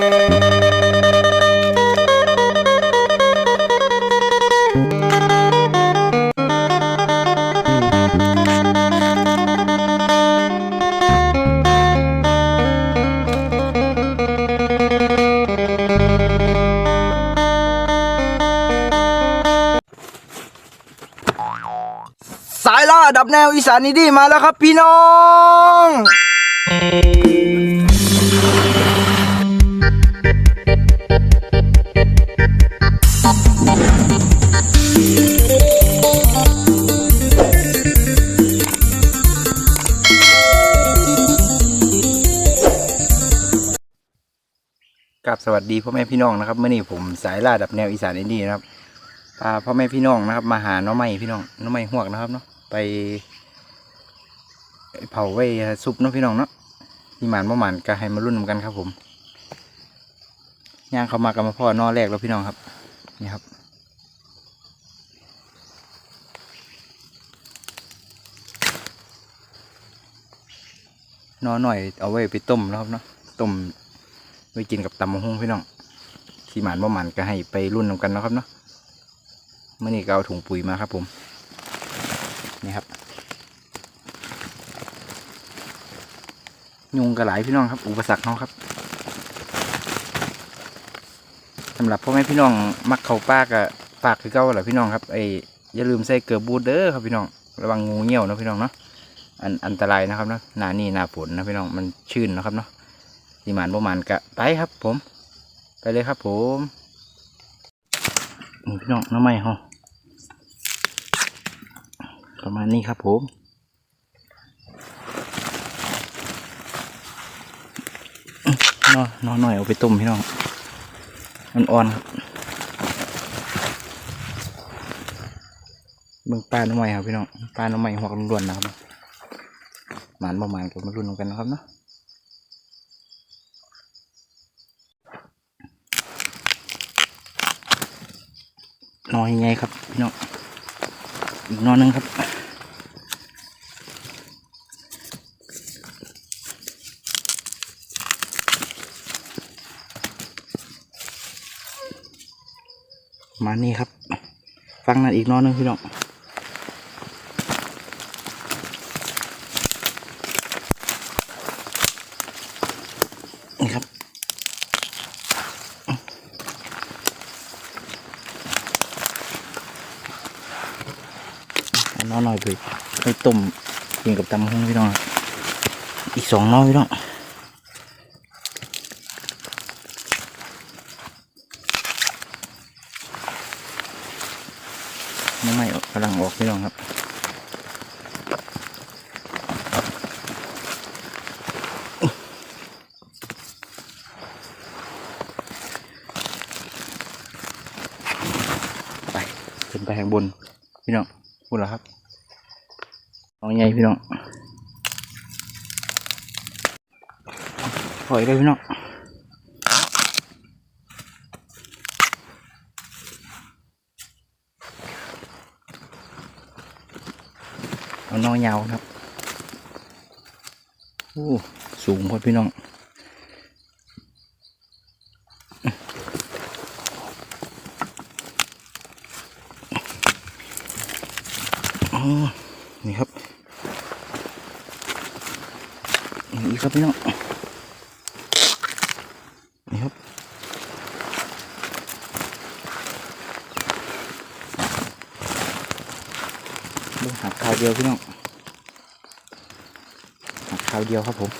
สายล่าดับแนวอีสานนี่ดีมาแล้วครับพี่น้อง สวัสดีพ่อแม่พี่น้องนะครับเมื่อนี้ผมสายล่าดับแนวอีสานอินดี้นะครับพาพ่อแม่พี่น้องนะครับ มาหาน้องใหม่พี่น้องน้องใหม่หวกนะครับเนาะไป เผาไว้ซุปเนาะพี่น้องเนาะมีหมานบ่หมานก็ให้มารุ่นนกันครับ ผมย่างเขามากับมาพ่อนอแรกแล้วพี่น้องครับ นี่ครับนอหน่อยเอาไว้ไปต้มนะครับเนาะต้ม ไว้กินกับตำมะฮุ่งพี่น้องที่หมานบ่หมันก็ให้ไปรุ่นนำกันนะครับเนาะเมื่อนี้ก็เอาถุงปุ๋ยมาครับผม นี่ครับ ยุงกระหลายพี่น้องครับ อุปสรรคเขาครับสำหรับพ่อแม่พี่น้องมักเขาป้ากับฝากคือเก้าแหละพี่น้องครับไอ้อย่าลืมใส่เกลือบูดเด้อครับพี่น้องระวังงูเงี้ยวนะพี่น้องเนาะอันอันตรายนะครับเนาะหนานี่หนาฝนนะพี่น้องมันชื้นนะครับเนาะ สีหมานประมาณกะไปครับผม ไปเลยครับผมพี่น้องน้ำไม้ฮะประมาณนี้ครับผมนอนอนหน่อยเอาไปต้มพี่น้องมันอ่อนครับเบิ่งปลาหน้ำไม้ครับพี่น้องปลาหน้ำไม้หัวล้วนๆนะครับหมานประมาณกับมารุ่นกันนะครับเนาะ นอนยังไงครับพี่น้องอีกนอนหนึงครับมานี่ครับ ฟังนั่นอีกนอนหนึงพี่น้องนี่ครับ เอา น้อหน่อยไปไปต้มกินกับตำหุ้งพี่น้องอีกสองน้อยพี่น้องน้ำไม่กำลังออกพี่น้องครับไปขึ้นไปข้างบนพี่น้อง พูดแล้วครับเอาไงพี่น้องถอยเลยพี่น้องเอาน้องยาวครับ โอ้ สูงพอพี่น้อง นี่ครับนี่ครับพี่น้องนี่ครับดูหักคาวเดียวพี่น้องหักคาวเดียวครับผม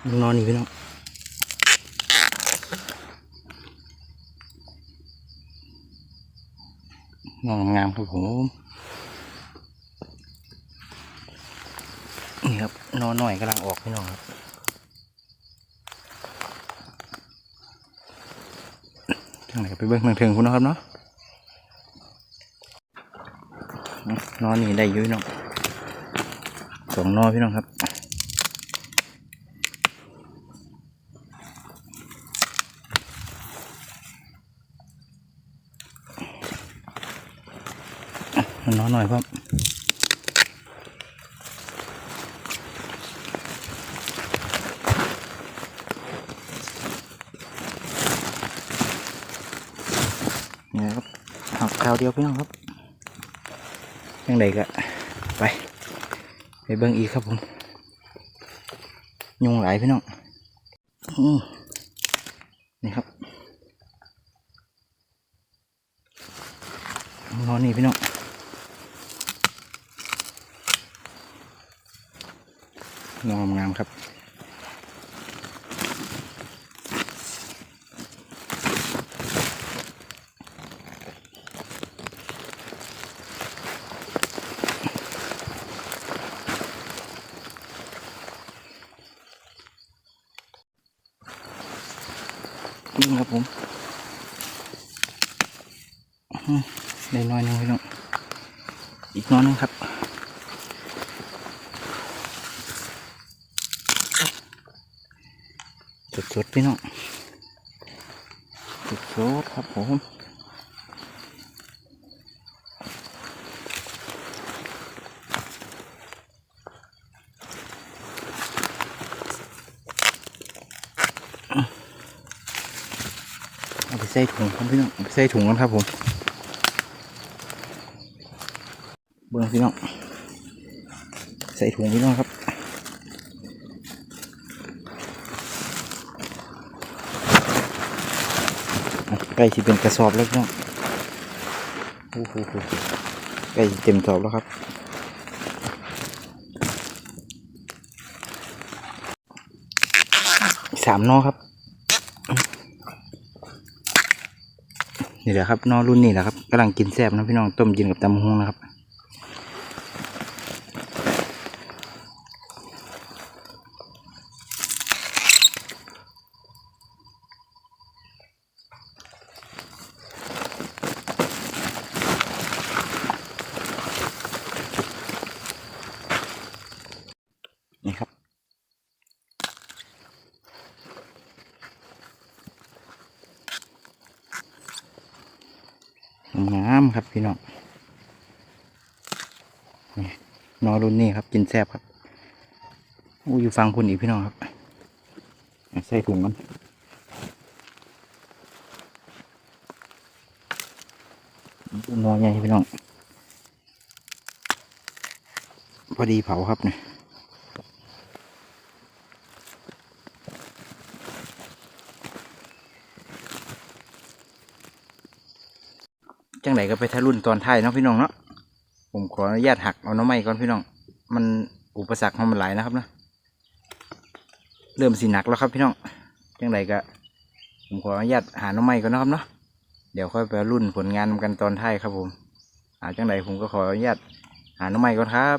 เอนอนนี่พี่น้อง งามงามครับผมนี่ครับนอนหน่อยกำลังออกพี่น้องครับทางไหนไปเบิ้งเมืองเทิงคุณนะครับเนาะนอนนี่ได้อยุ่ยน้องสองนอพี่น้องครับ น้อยหน่อยครับนี่ครับหักคราวเดียวพี่น้องครับยังไงก็ไป ไปเบิ้งอีกครับผมยุงหลายพี่น้องนี่ครับนอนนี่พี่น้อง นอนงามๆครับนี่ครับผมน้อได้น้อยนึงพี่น้องอีกน้อยหนึงครับ สดๆพี่น้องสดๆครับผมเอาไปใส่ถุงครับพี่น้องไปใส่ถุงกันครับผมเบิ้งพี่น้องใส่ถุงพี่น้องครับ ใกล้ที่เป็นกระสอบแล้วเนาะโอ้โหใกล้เต็มสอบแล้วครับสามนอครับ นี่แหละครับนอรุ่นนี้แหละครับกำลังกินแซ่บนะพี่น้องต้มกินกับตำฮงนะครับ นี่ครับ งามครับพี่น้องนี่นอรุ่นนี้ครับ กินแซ่บครับอู้อยู่ฟังคุณอีกพี่น้องครับ ใส่ถุงกันนอใหญ่พี่น้อง พอดีเผาครับเนี่ย จังไหนก็ไปทะลุ่นตอนท้ายเนาะพี่น้องเนาะผมขออนุญาตหักเอาน้ำไม้ก่อนพี่น้อง มันอุปสรรคของมันหลายนะครับเนาะเริ่มสีหนักแล้วครับพี่น้องจังไหนก็ผมขออนุญาตหาน้ำไม้ก่อนนะครับเนาะเดี๋ยวค่อยไปรุ่นผลงานกันตอนท้ายครับผมอาจังไหนผมก็ขออนุญาตหาน้ำไม้ก่อนครับ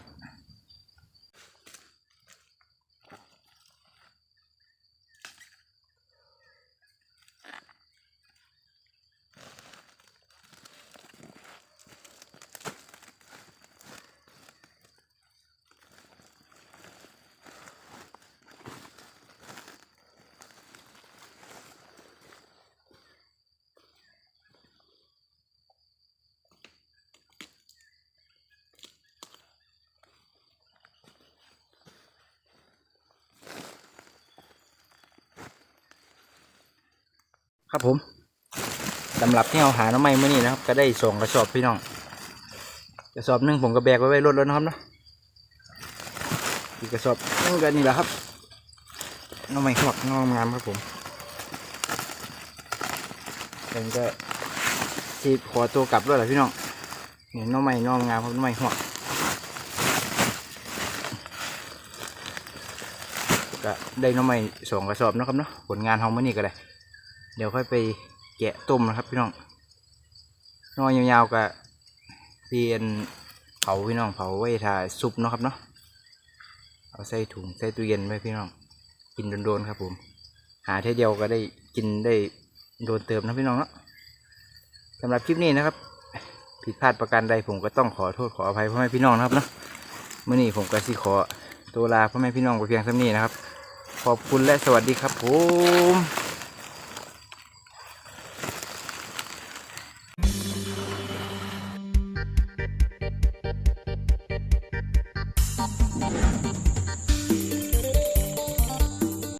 ครับผมสำหรับที่เอาหาน้ำไม้เมื่อนี้นะครับ ก็ได้ส่งกระสอบพี่น้องกระสอบหนึ่งผมก็แบกไว้ไว้รถแล้วนะครับเนาะอีกกระสอบนึงก็นี่แหละครับน้ำไม้หอกงามงามครับผมผมก็ที่ขอตัวกลับด้วยแหละพี่น้องนี่หน้ำไม้งามงามครับน้ำไม้หอกก็ได้น้ำไม้สองกระสอบนะครับเนาะผลงานของมื่อนี้ก็เลย เดี๋ยวค่อยไปแกะต้มนะครับพี่น้องนอยยาวๆกับเตียนเผาพี่น้องเผาไว้ทาซุปเนาะครับเนาะเอาใส่ถุงใส่ตู้เย็นไว้พี่น้อง กินโดนๆครับผม หาเท่เดียวก็ได้กินได้โดนเติมนะพี่น้องเนาะสำหรับคลิปนี้นะครับ ผิดพลาดประการใดผมก็ต้องขอโทษขออภัยพ่อแม่พี่น้องนะครับเนาะเมื่อนี้ผมก็สิขอตัวลาพ่อแม่พี่น้องไปเพียงเท่านี้นะครับ ขอบคุณและสวัสดีครับผม